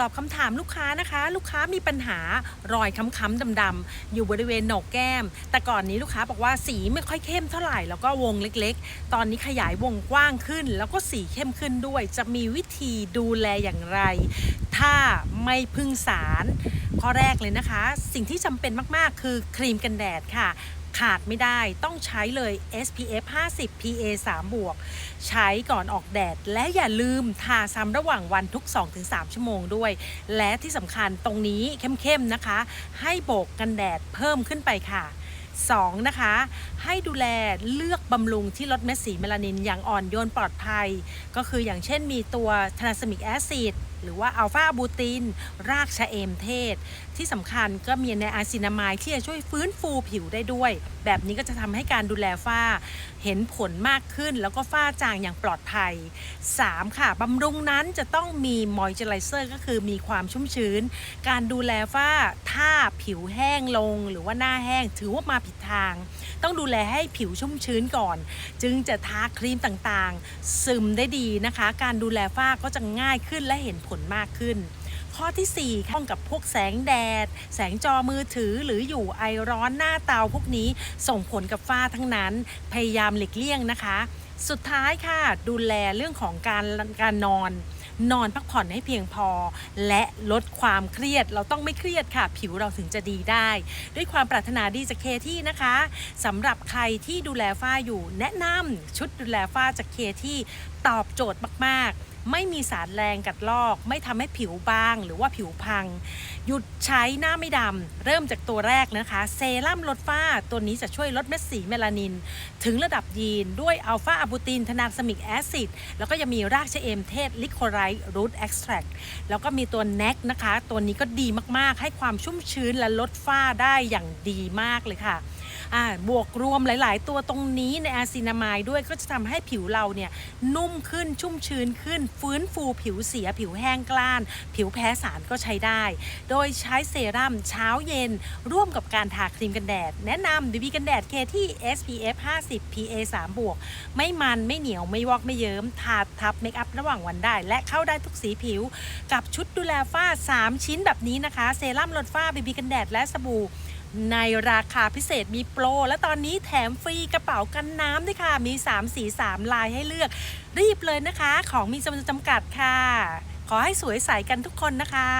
ตอบคำถามลูกค้านะคะ ลูกค้ามีปัญหารอยค้ำๆดำๆอยู่บริเวณโหนกแก้ม แต่ก่อนนี้ลูกค้าบอกว่าสีไม่ค่อยเข้มเท่าไหร่แล้วก็วงเล็กๆ ตอนนี้ขยายวงกว้างขึ้น แล้วก็สีเข้มขึ้นด้วย จะมีวิธีดูแลอย่างไร ถ้าไม่พึ่งสารข้อแรกเลยนะคะ สิ่งที่จำเป็นมากๆ คือครีมกันแดดค่ะ ขาดไม่ได้ต้องใช้เลย SPF 50 PA 3บวก ใช้ก่อนออกแดด และอย่าลืมทาซ้ำระหว่างวันทุก 2-3 ชั่วโมงด้วย และที่สำคัญตรงนี้เข้มๆนะคะ ให้โบกกันแดดเพิ่มขึ้นไปค่ะ 2. นะคะ ให้ดูแลเลือกบำรุงที่ลดเม็ดสีเมลานินอย่างอ่อนโยนปลอดภัย ก็คืออย่างเช่นมีตัวทนาสมิกแอซิดหรือว่าอัลฟาบูติน รากชะเอมเทศ ที่สำคัญก็มีในอาซินามายที่จะช่วยฟื้นฟูผิวได้ด้วย แบบนี้ก็จะทำให้การดูแลฝ้า เห็นผลมากขึ้นแล้วก็ฝ้าจางอย่างปลอดภัย 3. ค่ะบำรุงนั้นจะต้องมีมอยเจอไรเซอร์ก็คือมีความชุ่มชื้น การดูแลฝ้าถ้าผิวแห้งลง หรือว่าหน้าแห้งถือว่ามาผิดทาง ต้องดูแลให้ผิวชุ่มชื้นก่อน จึงจะทาครีมต่างๆ ซึมได้ดีนะคะ การดูแลฝ้าก็จะง่ายขึ้นและเห็นผลมากขึ้น ข้อที่4ข้องกับพวกแสงแดด แสงจอมือถือหรืออยู่ไอร้อนหน้าเตาพวกนี้ส่งผลกับฝ้าทั้งนั้น พยายามหลีกเลี่ยงนะคะ สุดท้ายค่ะ ดูแลเรื่องของการการนอนนอนพักผ่อนให้เพียงพอ และลดความเครียดเราต้องไม่เครียดค่ะ ผิวเราถึงจะดีได้ ด้วยความปรารถนาดีจากเคที่นะคะสำหรับใครที่ดูแลฝ้าอยู่ แนะนำชุดดูแลฝ้าจากเคที่ตอบโจทย์มาก ๆ ไม่มีสารแรงกัดลอก ไม่ทำให้ผิวบางหรือว่าผิวพัง หยุดใช้หน้าไม่ดำเริ่มจากตัวแรกนะคะ เซรั่มลดฝ้าตัวนี้จะช่วยลดเม็ดสีเมลานิน ถึงระดับยีนด้วยอัลฟาอะบูตินทนาสมิกแอซิดแล้วก็ยังมีรากชะเอมเทศลิโคไรต์รูทเอ็กซ์แทรแล้วก็มีตัวแน็กนะคะ ตัวนี้ก็ดีมากๆ ให้ความชุ่มชื้นและลดฝ้าได้อย่างดีมากเลยค่ะ บวกรวมหลาย ๆ ตัวตรงนี้ในอาซินามายด้วยก็จะทำให้ผิวเราเนี่ยนุ่มขึ้นชุ่มชื้นขึ้น ฟื้นฟูผิวเสียผิวแห้งกล้าน ผิวแพ้สารก็ใช้ได้ โดยใช้เซรั่มเช้าเย็น ร่วมกับการทาครีมกันแดด แนะนำบีบีกันแดดเคที่ SPF 50 PA 3บวกไม่มันไม่เหนียวไม่วอกไม่เยิ้มทาทับเมคอัพระหว่างวันได้ และเข้าได้ทุกสีผิว กับชุดดูแลฝ้า 3 ชิ้นแบบนี้นะคะ เซรั่มลดฝ้าบีบีกันแดดและสบู่ ในราคาพิเศษมีโปร และตอนนี้แถมฟรีกระเป๋ากันน้ำด้วยค่ะ มี 3 สี 3 ลายให้เลือก รีบเลยนะคะ ของมีจำนวนจำกัดค่ะ ขอให้สวยใสกันทุกคนนะคะ